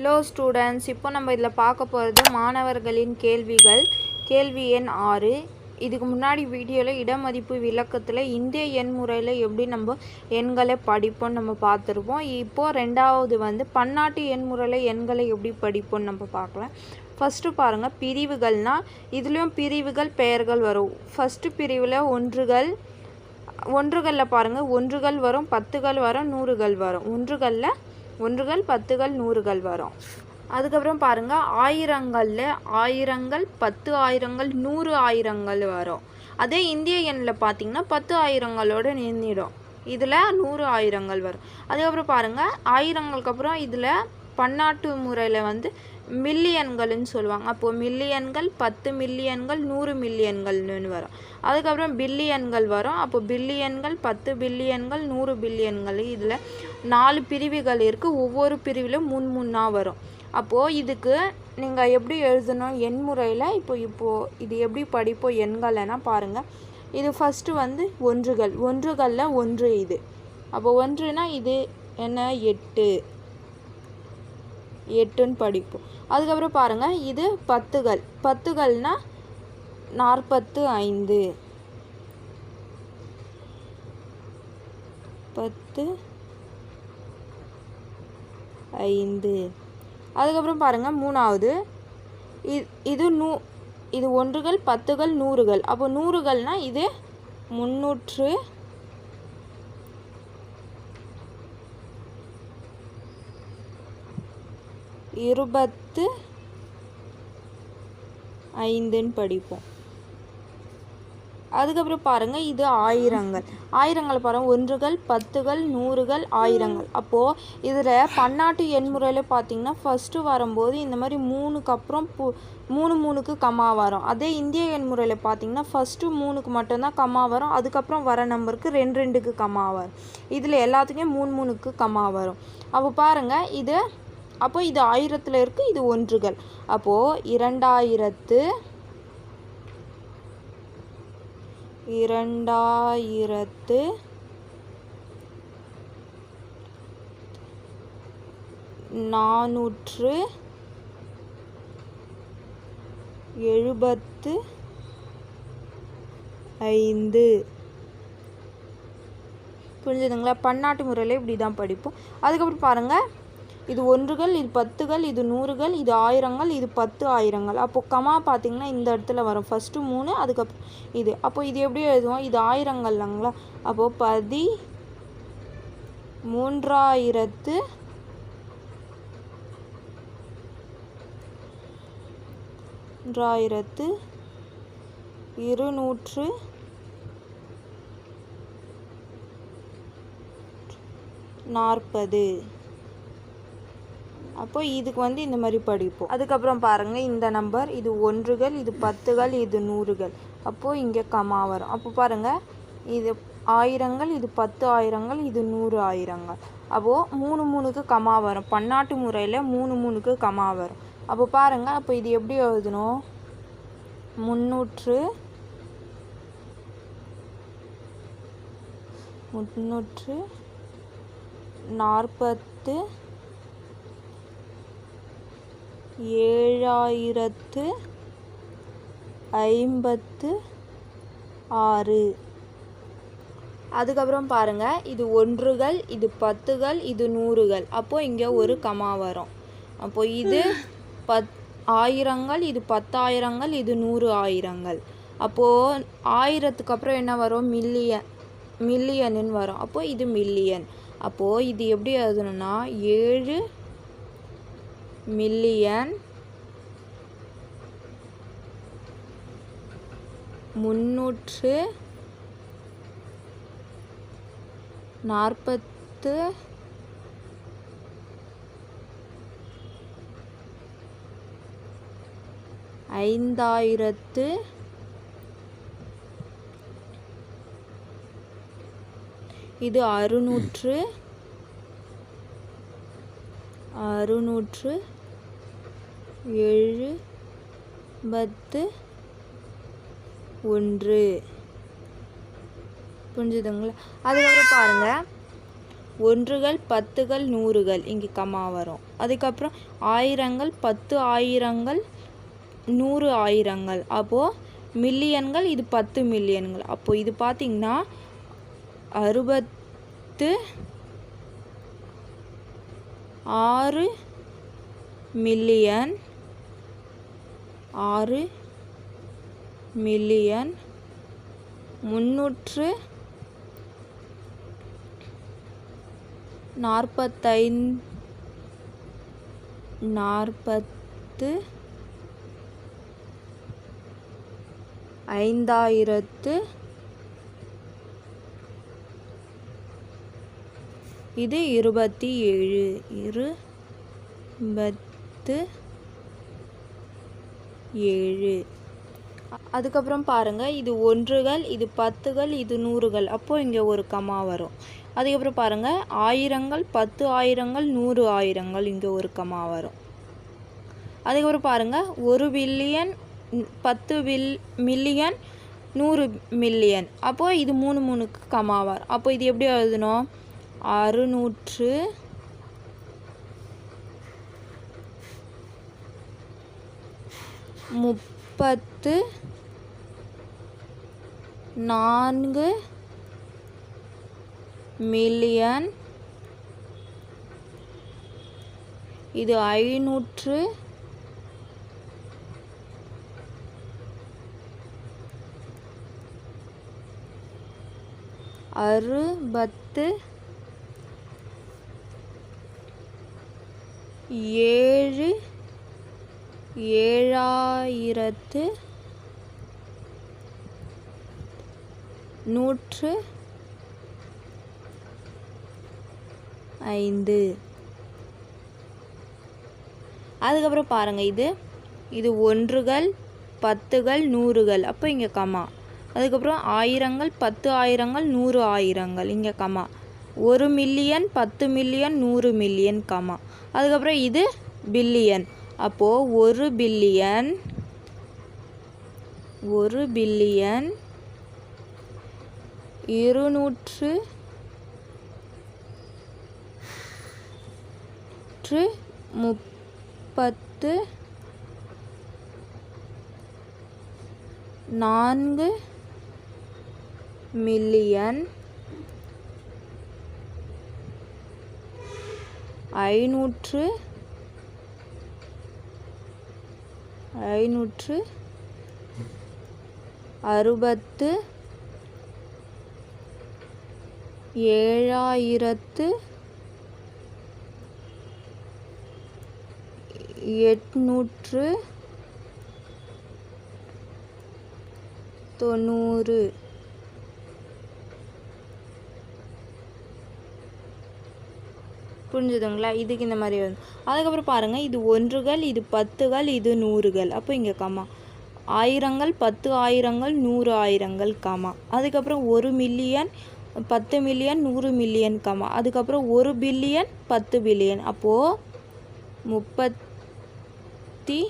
Hello students இப்போ நம்ம இதில் பார்க்க போகிறது மாணவர்களின் கேள்விகள். கேள்வி எண் ஆறு. இதுக்கு முன்னாடி வீடியோவில் இடமதிப்பு விளக்கத்தில் இந்திய எண் முறையில் எப்படி நம்ம எண்களை படிப்போம்னு நம்ம பார்த்துருப்போம். இப்போது ரெண்டாவது வந்து பன்னாட்டு எண் முறையில் எண்களை எப்படி படிப்போன்னு நம்ம பார்க்கலாம். ஃபஸ்ட்டு பாருங்கள் பிரிவுகள்னால் இதுலேயும் பிரிவுகள் பெயர்கள் வரும். ஃபஸ்ட்டு பிரிவில் ஒன்றுகள் ஒன்றுகளில் பாருங்கள் ஒன்றுகள் வரும் பத்துகள் வரும் நூறுகள் வரும். ஒன்றுகளில் ஒன்றுகள் பத்துகள் நூறுகள் வரும். அதுக்கப்புறம் பாருங்கள் ஆயிரங்களில் ஆயிரங்கள் பத்து ஆயிரங்கள் நூறு ஆயிரங்கள் வரும். அதே இந்திய எண்ணில் பார்த்தீங்கன்னா பத்து ஆயிரங்களோடு நின்றுடும் இதில் நூறு ஆயிரங்கள் வரும். அதுக்கப்புறம் பாருங்கள் ஆயிரங்களுக்கு அப்புறம் இதில் பன்னாட்டு முறையில் வந்து மில்லியன்கள்னு சொல்லுவாங்க. அப்போது மில்லியன்கள் பத்து மில்லியன்கள் நூறு மில்லியன்கள்னு வரும். அதுக்கப்புறம் பில்லியன்கள் வரும். அப்போ பில்லியன்கள் பத்து பில்லியன்கள் நூறு பில்லியன்கள் இதில் நாலு பிரிவுகள் இருக்குது ஒவ்வொரு பிரிவிலும் முன் முன்னாக வரும். அப்போது இதுக்கு நீங்கள் எப்படி எழுதணும்? எண் முறையில் இப்போ இப்போது இது எப்படி படிப்போம்? எண்கள்னா பாருங்கள் இது ஃபஸ்ட்டு வந்து ஒன்றுகள். ஒன்றுகளில் ஒன்று இது. அப்போ ஒன்றுனா இது என்ன? எட்டு. எட்டுன்னு படிப்போம். அதுக்கப்புறம் பாருங்கள் இது பத்துகள். பத்துகள்னா நாற்பத்து ஐந்து பத்து ஐந்து. அதுக்கப்புறம் பாருங்கள் மூணாவது. இது இது நூ இது ஒன்றுகள் பத்துகள் நூறுகள். அப்போ நூறுகள்னா இது முந்நூற்று இருபத்து ஐந்துன்னு படிப்போம். அதுக்கப்புறம் பாருங்கள் இது ஆயிரங்கள். ஆயிரங்கள் பாருங்கள் ஒன்றுகள் பத்துகள் நூறுகள் ஆயிரங்கள். அப்போது இதில் பன்னாட்டு எண்முறையில் பார்த்தீங்கன்னா ஃபஸ்ட்டு வரும்போது இந்த மாதிரி மூணுக்கு அப்புறம் பு மூணு மூணுக்கு கம்மா வரும். அதே இந்திய எண்முறையில் பார்த்தீங்கன்னா ஃபஸ்ட்டு மூணுக்கு மட்டும்தான் கம்மா வரும். அதுக்கப்புறம் வர நம்பருக்கு ரெண்டு ரெண்டுக்கு கம்மா வரும். இதில் எல்லாத்துக்குமே மூணு மூணுக்கு கம்மா வரும். அப்போ பாருங்கள் இது அப்போ இது ஆயிரத்தில் இருக்குது இது ஒன்றுகள். அப்போது இரண்டாயிரத்து இரண்டாயிரத்து நானூற்று எழுபத்து ஐந்து. புரிஞ்சுதுங்களா? பன்னாட்டு முறையில் இப்படி தான் படிப்போம். அதுக்கப்புறம் பாருங்கள் இது ஒன்றுகள் இது பத்துகள் இது நூறுகள் இது ஆயிரங்கள் இது பத்து ஆயிரங்கள். அப்போ கமா பார்த்தீங்கன்னா இந்த இடத்துல வரும். ஃபஸ்ட்டு மூணு அதுக்கப்புறம் இது. அப்போ இது எப்படி எழுதுவோம்? இது ஆயிரங்கள் இல்லைங்களா? அப்போது பதி மூன்றாயிரத்து மூன்றாயிரத்து இருநூற்று நாற்பது. அப்போ இதுக்கு வந்து இந்த மாதிரி படிப்போம். அதுக்கப்புறம் பாருங்கள் இந்த நம்பர் இது ஒன்றுகள் இது பத்துகள் இது நூறுகள். அப்போது இங்கே கமா வரும். அப்போ பாருங்கள் இது ஆயிரங்கள் இது பத்து ஆயிரங்கள் இது நூறு ஆயிரங்கள். அப்போது மூணு மூணுக்கு கமா வரும். பன்னாட்டு முறையில் மூணு மூணுக்கு கமா வரும். அப்போ பாருங்கள் அப்போ இது எப்படி எழுதணும்? முந்நூற்று முந்நூற்று நாற்பத்து ஏழாயிரத்து ஐம்பத்து ஆறு. அதுக்கப்புறம் பாருங்கள் இது ஒன்றுகள் இது பத்துகள் இது நூறுகள். அப்போது இங்கே ஒரு கமா வரும். அப்போ இது பத் ஆயிரங்கள் இது பத்தாயிரங்கள் இது நூறு ஆயிரங்கள். அப்போது ஆயிரத்துக்கு அப்புறம் என்ன வரும்? மில்லியன் மில்லியனுன்னு வரும். அப்போது இது மில்லியன். அப்போது இது எப்படி எழுதணும்னா ஏழு மில்லியன் முன்னூற்று நாற்பத்து ஐந்தாயிரத்து இது அறுநூற்று அறுநூற்று ஏழு பத்து ஒன்று. புரிஞ்சுதுங்களா? அதுக்கப்புறம் பாருங்கள் ஒன்றுகள் பத்துகள் நூறுகள். இங்கே கம்மா வரும். அதுக்கப்புறம் ஆயிரங்கள் பத்து ஆயிரங்கள் நூறு ஆயிரங்கள். அப்போது மில்லியன்கள் இது பத்து மில்லியன்கள் அப்போது இது பார்த்திங்கன்னா அறுபத்து ஆறு மில்லியன் ஆறு மில்லியன் முன்னூற்று நாற்பத்தைந் நாற்பத்து ஐந்தாயிரத்து இது இருபத்தி ஏழு இருபத்து ஏழு. அதுக்கப்புறம் பாருங்கள் இது ஒன்றுகள் இது பத்துகள் இது நூறுகள். அப்போது இங்கே ஒரு கமா வரும். அதுக்கப்புறம் பாருங்கள் ஆயிரங்கள் பத்து ஆயிரங்கள் நூறு ஆயிரங்கள் இங்கே ஒரு கமா வரும். அதுக்கப்புறம் பாருங்கள் ஒரு பில்லியன் பத்து வில் மில்லியன் நூறு மில்லியன். அப்போது இது மூணு மூணுக்கு கமா வரும். அப்போ இது எப்படி எழுதணும்? அறுநூற்று முப்பத்து நான்கு மில்லியன். இது ஐநூற்று அறுபத்து ஏழு ஏழாயிரத்து நூற்று ஐந்து. அதுக்கப்புறம் பாருங்கள் இது. இது ஒன்றுகள் பத்துகள் நூறுகள். அப்போ இங்கே கமா. அதுக்கப்புறம் ஆயிரங்கள் பத்து ஆயிரங்கள் நூறு ஆயிரங்கள். இங்கே கமா. ஒரு மில்லியன் பத்து மில்லியன் நூறு மில்லியன் கமா. அதுக்கப்புறம் இது பில்லியன் அப்போது ஒரு பில்லியன் ஒரு பில்லியன் இருநூற்று முப்பத்து நான்கு மில்லியன் ஐநூற்று ஐநூற்று அறுபத்து ஏழாயிரத்து எட்நூற்று தொண்ணூறு. புரிஞ்சுதுங்களா? இதுக்கு இந்த மாதிரி வரும் அதுக்கப்புறம் பாருங்கள் இது ஒன்றுகள் இது பத்துகள் இது நூறுகள். அப்போ இங்கே கம்மா ஆயிரங்கள் பத்து ஆயிரங்கள் நூறு ஆயிரங்கள் கமா. அதுக்கப்புறம் ஒரு மில்லியன் பத்து மில்லியன் நூறு மில்லியன் கமா. அதுக்கப்புறம் ஒரு பில்லியன் பத்து பில்லியன் அப்போது முப்பத்தி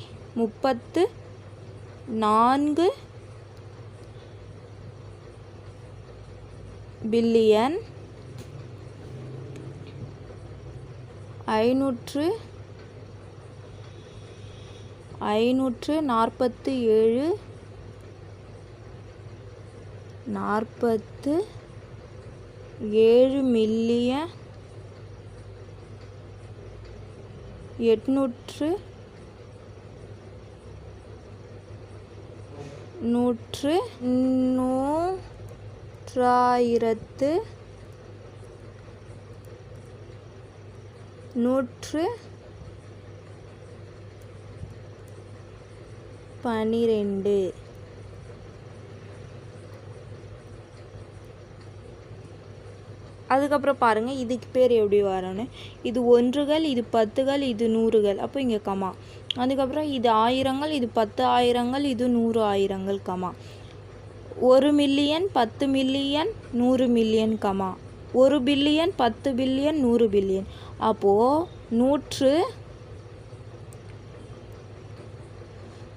முப்பத்து நான்கு பில்லியன் ஐநூற்று ஐநூற்று நாற்பத்து ஏழு நாற்பத்து ஏழு மில்லியன் எட்நூற்று நூற்று நூற்றாயிரத்து நூற்று பனிரெண்டு. அதுக்கப்புறம் பாருங்கள் இதுக்கு பேர் எப்படி வரணும் இது ஒன்றுகள் இது பத்துகள் இது நூறுகள். அப்போ இங்கே கமா. அதுக்கப்புறம் இது ஆயிரங்கள் இது பத்து ஆயிரங்கள் இது நூறு ஆயிரங்கள் கமா. ஒரு மில்லியன் பத்து மில்லியன் நூறு மில்லியன் கமா. ஒரு பில்லியன் பத்து பில்லியன் நூறு பில்லியன். அப்போது நூற்று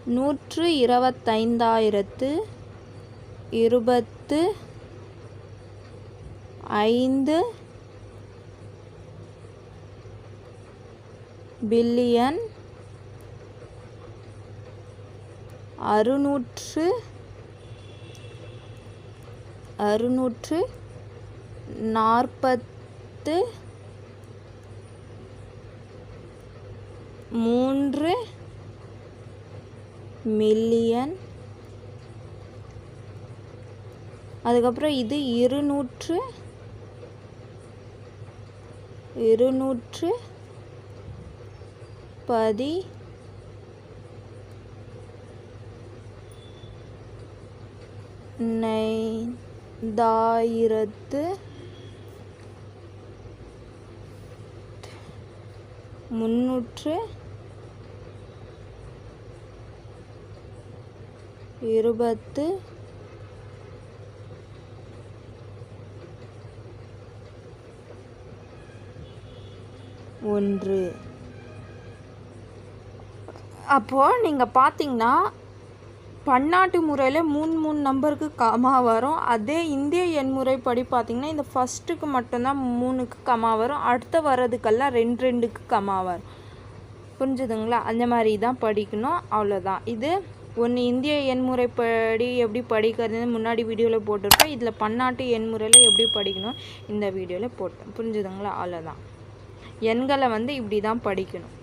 நூற்று இருபத்தைந்தாயிரத்து இருபத்து ஐந்து பில்லியன் அறுநூற்று அறுநூற்று நாற்பத்து மூன்று மில்லியன் அதுக்கப்புறம் இது இருநூற்று இருநூற்று பதி நைந்தாயிரத்து முன்னூற்று இருபத்து ஒன்று. அப்போது நீங்கள் பார்த்தீங்கன்னா பன்னாட்டு முறையில் மூணு மூணு நம்பருக்கு கமா வரும். அதே இந்திய எண் முறைப்படி பார்த்திங்கன்னா இந்த ஃபஸ்ட்டுக்கு மட்டும்தான் மூணுக்கு கமா வரும். அடுத்த வர்றதுக்கெல்லாம் ரெண்டு ரெண்டுக்கு கமா வரும். புரிஞ்சுதுங்களா? அந்த மாதிரி தான் படிக்கணும். அவ்வளோதான் இது ஒன்று இந்திய எண்முறைப்படி எப்படி படிக்கிறதுன்னு முன்னாடி வீடியோவில் போட்டிருப்பேன் இதில் பன்னாட்டு எண்முறையில் எப்படி படிக்கணும்? இந்த வீடியோவில் போட்டேன் புரிஞ்சுதுங்களா? அவ்வளோதான் எண்களை வந்து இப்படி தான் படிக்கணும்.